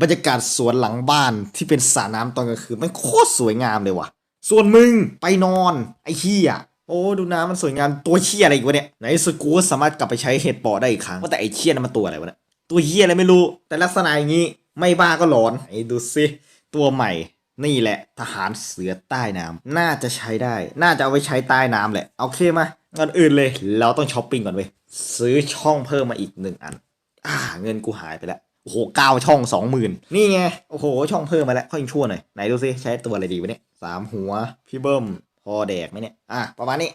บรรยากาศสวนหลังบ้านที่เป็นสระน้ำตอนกลางคืนมันโคตรสวยงามเลยว่ะ ส่วนมึงไปนอนไอ้เหี้ยโอ้ดูน้ำมันสวยงามตัวเหี้ยอะไรอีกวะเนี่ยในสุดกูสามารถกลับไปใช้เห็ดปอได้อีกครั้งว่าแต่ไอ้เหี้ยนั่นมันตัวอะไรวะเนี่ยตัวเหี้ยอะไรไม่รู้ แต่ลักษณะอย่างนี้ไม่บ้าก็หลอนไอ้ดูสิตัวใหม่ นี่แหละ ทหารเสือใต้น้ำน่าจะใช้ได้ น่าจะเอาไว้ใช้ใต้น้ำแหละโอเคมาก่อนอื่นเลย เราต้องช้อปปิ้งก่อนเว้ยซื้อช่องเพิ่มมาอีกหนึ่งอัน อ่า เงินกูหายไปแล้ว โอ้โหเก้าช่องสองหมื่นนี่ไง โอ้โห ช่องเพิ่มมาแล้วค่อยชั่วหน่อย ไหนดูซิ ใช้ตัวอะไรดีวะเนี่ยสามหัว พี่เบิ้ม พอแดกไหมเนี่ย อะ ประมาณนี้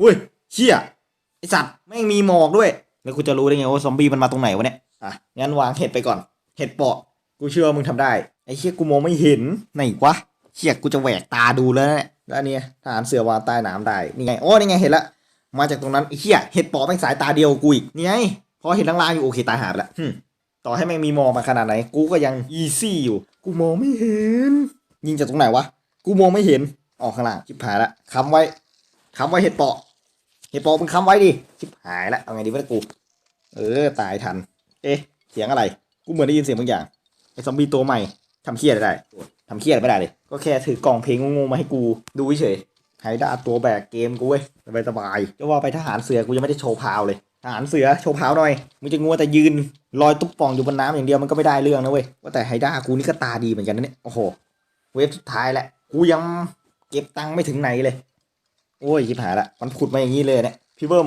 อุ้ยเชี่ยไอสัตว์แม่งมีหมอกด้วย แล้วกูจะรู้ได้ไงว่าซอมบี้มันมาตรงไหนวะเนี่ย อะ งั้นวางเห็ดไปก่อน เห็ดเปาะ กูเชื่อว่ามึงทำได้ ไอ้เชี่ยกูมองไม่เห็น ไหนวะเชี่ยกูจะแหวกตาดูแล้วเนี่ยแล้วอันเนี่ยทหารเสือวางใต้น้ำได้ นี่ไง โอ้นี่ไงเห็นละ มาจากตรงนั้นไอ้เหี้ย เห็ดเปาะแม่งสายตาเดียวกูอีก นี่ไง พอเห็นลางๆอยู่โอเคตายหาไปละหึ ต่อให้แม่งมีมองมาขนาดไหน กูก็ยังอีซี่อยู่ กูมองไม่เห็น ยิงจากตรงไหนวะ กูมองไม่เห็น ออกข้างล่างชิบหายละค้ำไว้ค้ำไว้เห็ดเปาะ เห็ดเปาะมึงค้ำไว้ดิชิบหายละเอาไงดีวะกู เออตายทัน เอ๊ะเสียงอะไร กูเหมือนได้ยินเสียงบางอย่างไอ้ซอมบี้ตัวใหม่ทำเครียอะไรได้ทำเครียอะไม่ได้เลย ก็แค่ถือกล่องเพลงงงๆมาให้กูดูเฉยไฮด้าตัวแบกเกมกูเว้ยสบายสบายๆจะว่าไปทหารเสือกูยังไม่ได้โชว์พาวเลย ทหารเสือโชว์พาหน่อยมึงจะงัวแต่ยืนลอยตุ๊บป่องอยู่บนน้ำอย่างเดียวมันก็ไม่ได้เรื่องนะเว้ยว่าแต่ไฮด้ากูนี่ก็ตาดีเหมือนกันนะเนี่ยโอ้โหเวฟสุดท้ายแหละกูยังเก็บตังค์ไม่ถึงไหนเลย โอ้ยชิบหายละมันขุดมาอย่างนี้เลยเนี่ยพี่เบิ้ม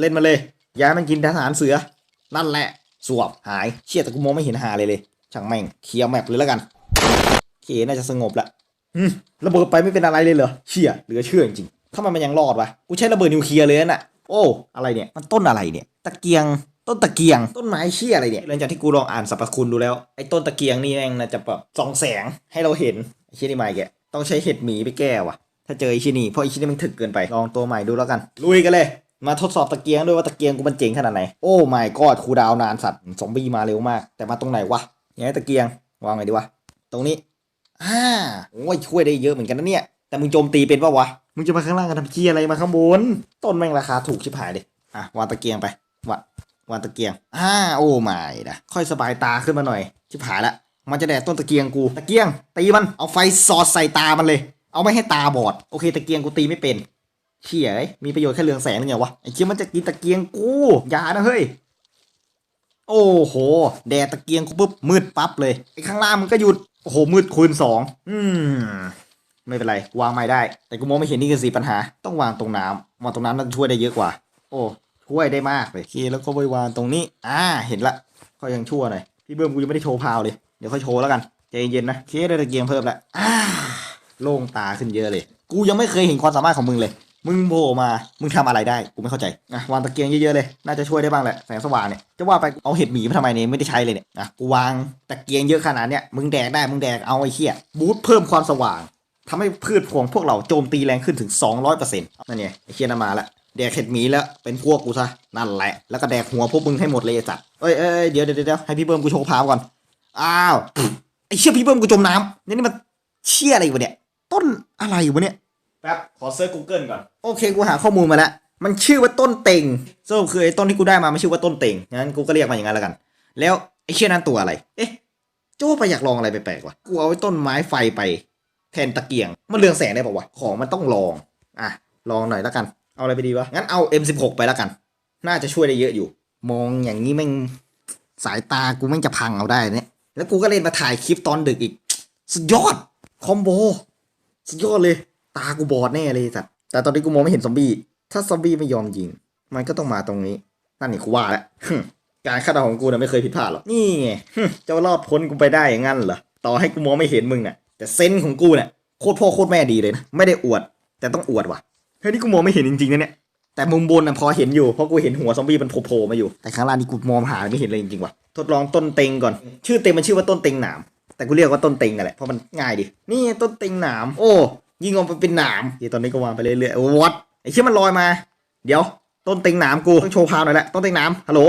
เล่นมาเลยย้ายมันกินทหารเสือ นั่นแหละสวบหายเชี่ยแต่กูมองไม่เห็นหาเลยเลยช่างแม่งเคลียร์แมปเลยแล้วกันเคน่าจะสงบละอืมระเบิดไปไม่เป็นอะไรเลยเหรอเชี่ยเหลือเชื่อจริงๆถ้ามันมันยังรอดวะกูใช้ระเบิดนิวเคลียร์เลยน่ะ โอ้อะไรเนี่ยมันต้นอะไรเนี่ย ตะเกียงต้นตะเกียง ต้นไม้เชี่ยอะไรเนี่ยหลังจากที่กูลองอ่านสรรพคุณดูแล้วไอ้ต้นตะเกียงนี่แม่งน่าจะแบบส่องแสงให้เราเห็นไอ้เชี่ยนี่มาแกต้องใช้เห็ดหมีไปแก้ว่ะ ถ้าเจอไอ้ชี่นี่เพราะไอ้ชี่นี่มันถึกเกินไปลองตัวใหม่ดูแล้วกันลุยกันเลยมาทดสอบตะเกียงด้วยว่าตะเกียงกูมันเจ๋งขนาดไหน โอ้ไม่กอดครูดาวนานสัตว์ซอมบี้มาเร็วมาก แต่มาตรงไหนวะยังไงตะเกียงวางไงดีวะ ตรงนี้อ่าโอ้ยช่วยได้เยอะเหมือนกันนะเนี่ย แต่มึงโจมตีเป็นปะวะ มึงจะมาข้างล่างกันทำเกียอะไรมาข้างบน ต้นแม่งราคาถูกชิบหายเลยอะวางตะเกียงไปวางวางตะเกียงอ่าโอ้ไม่นะค่อยสบายตาขึ้นมาหน่อย ชิบหายละ มันจะแดดต้นตะเกียงกู ตะเกียง ตีมัน เอาไฟสอดใส่ตามันเลย เอาไม่ให้ตาบอด โอเค ตะเกียงกูตีไม่เป็นเชี่ยเอ้ยมีประโยชน์แค่เรืองแสงนึงไงวะ ไอ้เชี่ยมันจะกินตะเกียงกู อย่านะเฮ้ย โอ้โห แดดตะเกียงกูปุ๊บมืดปั๊บเลย ไอ้ข้างล่างมันก็หยุด โอ้โหมืดคูณสอง อืม ไม่เป็นไร วางไม่ได้ แต่กูมองไม่เห็นนี่คือสีปัญหา ต้องวางตรงน้ำวางตรงน้ำน่าจะช่วยได้เยอะกว่า โอ้ช่วยได้มากเลยโอเคแล้วก็ไปวางตรงนี้ อ่า เห็นละก็ยังชั่วหน่อยพี่เบิ้มกูยังไม่ได้โชว์พาวเลย เดี๋ยวค่อยโชว์แล้วกันใจเย็นๆนะเคได้ตะเกียงเพิ่มละอ่าโล่งตาขึ้นเยอะเลย กูยังไม่เคยเห็นความสามารถของมึงเลย มึงโผล่มา มึงทำอะไรได้ กูไม่เข้าใจอะวางตะเกียงเยอะๆเลย น่าจะช่วยได้บ้างแหละ แสงสว่างเนี่ย จะว่าไปเอาเห็ดหมีมาทำไมเนี่ย ไม่ได้ใช้เลยเนี่ย อะ กูวางตะเกียงเยอะขนาดเนี้ย มึงแดกได้ มึงแดกเอาไอ้เหี้ย บูทเพิ่มความสว่าง ทำให้พืชพวงพวกเราโจมตีแรงขึ้นถึง 200%นั่นไงไอ้เหี้ยนั่นมาละแดกเห็ดหมีแล้วเป็นพวกกูซะนั่นแหละ แล้วก็แดกหัวพวกมึงให้หมดเลยไอ้สัตว์เอ้ยเอ้ยเอ้ยเดี๋ยวเดี๋ยวเดี๋ยวให้พี่เบิ้มกูโชว์พาวก่อนอ้าวไอ้เชี่ยพี่เบิ้มกูจมน้ำนี่นี่มันเชี่ยอะไรวะเนี่ยต้นอะไรวะเนี่ยแป๊บขอเซิร์ช Google ก่อนโอเคกูหาข้อมูลมาแล้วมันชื่อว่าต้นเต็งสรุปคือไอ้ต้นที่กูได้มามันชื่อว่าต้นเต็งงั้นกูก็เรียกมันอย่างนั้นแล้วกัน แล้วไอ้เชี่ยนั้นตัวอะไร เอ๊ะโจ้ไปอยากลองอะไรแปลกๆวะกูเอาไอ้ต้นไม้ไฟไป แทนตะเกียง มันเรืองแสงได้ป่าวะ ของมันต้องลอง อะ ลองหน่อยแล้วกัน เอาอะไรไปดีวะ งั้นเอา M16 ไปแล้วกัน น่าจะช่วยได้เยอะอยู่ มองอย่างนี้แม่งสายตากูแม่งจะพังเอาได้เนี่ย แล้วกูก็เล่นมาถ่ายคลิปตอนดึกอีก สุดยอด คอมโบ สุดยอดเลย ตากูบอดแน่เลยสัตว์ แต่ตอนนี้กูมองไม่เห็นซอมบี้ ถ้าซอมบี้ไม่ยอมยิง มันก็ต้องมาตรงนี้ นั่นนี่กูว่าแล้วการคาดเดาของกูน่ะไม่เคยผิดพลาดหรอก นี่ไงจะรอดพ้นกูไปได้อย่างนั้นเหรอ ต่อให้กูมองไม่เห็นมึงน่ะ แต่เซนส์ของกูเนี่ยโคตรพ่อโคตรแม่ดีเลยนะไม่ได้อวด แต่ต้องอวดว่ะเฮ้ยนี่กูมองไม่เห็นจริงๆนะเนี่ยแต่มุมบนน่ะพอเห็นอยู่เพราะกูเห็นหัวซอมบี้มันโผล่ๆมาอยู่แต่ข้างล่างนี่กูมองหาไม่เห็นเลยจริงๆว่ะทดลองต้นเต็งก่อน ชื่อเต็มมันชื่อว่าต้นเต็งหนาม แต่กูเรียกว่าต้นเต็งนั่นแหละเพราะมันง่ายดินี่ต้นเต็งหนาม โอ้ยิ่งออกไปเป็นหนามที่ตอนนี้ก็วางไปเรื่อยๆวัดไอ้เชี่ยมันลอยมา เดี๋ยว ต้นเต็งหนามกูต้องโชว์พาวหน่อยแหละต้นเต็งหนามฮัลโหล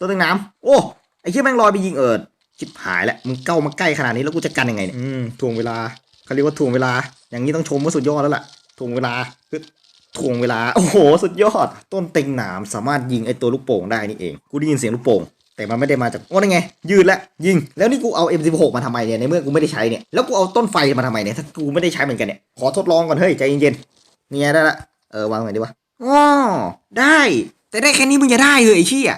ต้นเต็งหนามโอ้ไอ้เชี่ยแม่งลอยไปยิงเอิด ชิบหายแล้วมึงเก้ามาใกล้ขนาดนี้แล้วกูจะกันยังไงเนี่ยอืมถ่วงเวลาเขาเรียกว่าถ่วงเวลา อย่างนี้ต้องชมว่าสุดยอดแล้วล่ะถ่วงเวลาคือถ่วงเวลา โอ้โห สุดยอด ต้นเต็งหนามสามารถยิงไอ้ตัวลูกโป่งได้นี่เอง กูได้ยินเสียงลูกโป่ง แต่มันไม่ได้มาจาก โอ้นั่นไง ยืดแล้วยิง แล้วนี่กูเอา M16 มาทำไมเนี่ย ในเมื่อกูไม่ได้ใช้เนี่ย แล้วกูเอาต้นไฟมาทำไมเนี่ย ถ้ากูไม่ได้ใช้เหมือนกันเนี่ย ขอทดลองก่อนเฮ้ยใจเย็นๆ เนี่ยได้ละ เออวางไว้ดีวะอ๋อได้ แต่ได้แค่นี้มึงจะได้เลยไอ้เชี่ย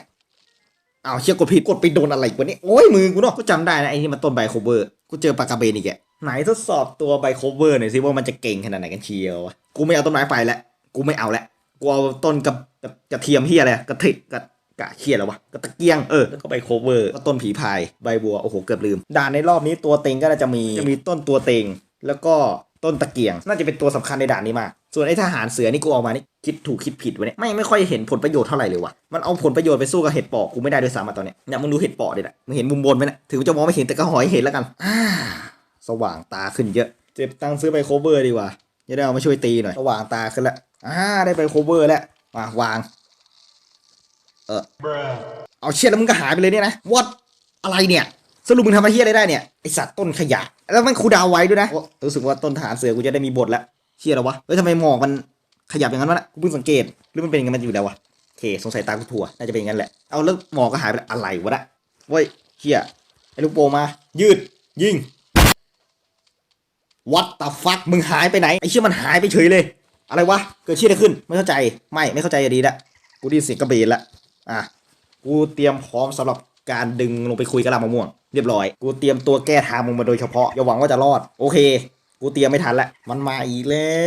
อ้าวเชี่ยกดผิดกดไปโดนอะไรกว่านี้โอ้ยมือกูเนาะกูจำได้นะไอ้นี่มันต้นไบโคเวอร์กูเจอปากกาเบนอีกแกไหนทดสอบตัวไบโคเวอร์หน่อยสิว่ามันจะเก่งขนาดไหนกันเชียววะกูไม่เอาต้นไม้ไฟแล้วกูไม่เอาแล้วกูเอาต้นกับกับกระเทียมเฮียอะไรกระเทกกระกะเคียแล้ววะกระตะเกียงเออแล้วก็ใบโคเวอร์ก็ต้นผีพายใบบัวโอ้โหเกือบลืมด่านในรอบนี้ตัวเต็งก็น่าจะมีจะมีต้นตัวเต็งแล้วก็ต้นตะเกียง น่าจะเป็นตัวสำคัญในด่านนี้มาก ส่วนไอ้ทหารเสือนี่กูเออกมานี่คิดถูกคิดผิดวะเนี่ยไม่ไม่ค่อยเห็นผลประโยชน์เท่าไหร่เลยวะมันเอาผลประโยชน์ไปสู้กับเห็ดปอกกูไม่ได้ด้วยซ้ำมาตอนเนี้ยเนี่ยมึงดูเห็ดปอกดิแหละมึงเห็นมุมบนไหมเนี่ยถึงจะมองไม่เห็นแต่ก็หอยเห็นแล้วกันอ่าสว่างตาขึ้นเยอะ เจ็บตังค์ซื้อใบโคเวอร์ดีกว่าจะได้เอามาช่วยตีหน่อยสว่างตาขึ้นแล้วอ่าได้ใบโคเวอร์แล้วมาวางเอาเชี่ยแล้วมึงก็หายไปเลยเนี่ยนะวัดอะไรเนี่ยสรุปมึงทำอะไรเฮียอะไรได้เนี่ยไอสัตว์ต้นขยะ แล้วมันครูดาวไว้ด้วยนะโอ้รู้สึกว่าต้นฐานเสือกูจะได้มีบทแล้ว เชี่ยแล้ววะเฮ้ยทำไมหมอกมันขยับอย่างนั้นวะนะกูเพิ่งสังเกตหรือมันเป็นอย่างนั้นมันอยู่แล้ววะโอเคสงสัยตากูถั่วน่าจะเป็นอย่างนั้นแหละเอาแล้วหมอกก็หายไปแล้วอะไรวะนะเว้ยเชี่ยไอ้ลูกโป่งมา ยืด ยิงวัดตาฟักมึงหายไปไหนไอ้เชี่ยมันหายไปเฉยเลย อะไรวะเกิดเชี่ยอะไรขึ้น ไม่เข้าใจไม่ไม่เข้าใจอะดีละกูด้ยินเสียงกระเบนละอะกูเตรียมพร้อมสำหรับการดึงลงไปคุยกับลำมะม่วง เรียบร้อย กูเตรียมตัวแก้ทางมึงมาโดยเฉพาะอย่าหวังว่าจะรอด โอเค กูเตรียมไม่ทันละ มันมาอีกแล้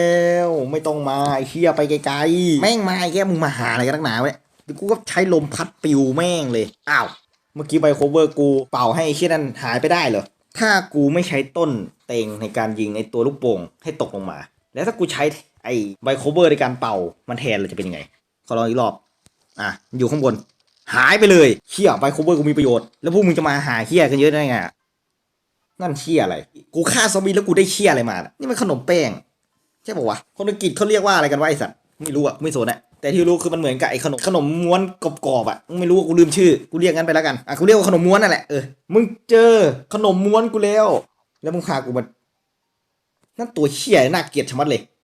ว ไม่ต้องมาไอ้เฮียไปไกลๆ แม่งมาไอ้แกมึงมาหาอะไรกันนักหนาวเนี่ยกูก็ใช้ลมพัดปิวแม่งเลย อ้าว เมื่อกี้ไบโคเวอร์กูเป่าให้เฮียนั่นหายไปได้เหรอ ถ้ากูไม่ใช้ต้นเต็งในการยิงไอ้ตัวลูกโป่งให้ตกลงมา แล้วถ้ากูใช้ไอ้ไบโคเวอร์ในการเป่ามันแทนเลยจะเป็นยังไง ขอลองอีกรอบ อะ อยู่ข้างบน หายไปเลยเชี่ยไบโคเวอร์กูมีประโยชน์ แล้วพวกมึงจะมาหาเชี่ยกันเยอะได้ไงอะ นั่นเชี่ยอะไร กูฆ่าซอมบี้แล้วกูได้เชี่ยอะไรมา นี่มันขนมแป้ง ใช่ป่าวะ คนอังกฤษเขาเรียกว่าอะไรกันวะไอสัตว์ ไม่รู้อะไม่สนอะแต่ที่รู้คือมันเหมือนกับไอ้ขนมขนมม้วนกรอบๆอะไม่รู้อะกูลืมชื่อ กูเรียกงั้นไปแล้วกัน อะกูเรียกว่าขนมม้วนนั่นแหละ เออ มึงเจอขนมม้วนกูแล้ว แล้วมึงพากูมานั่นตัวเชี่ยน่าเกลียดชะมัดเลย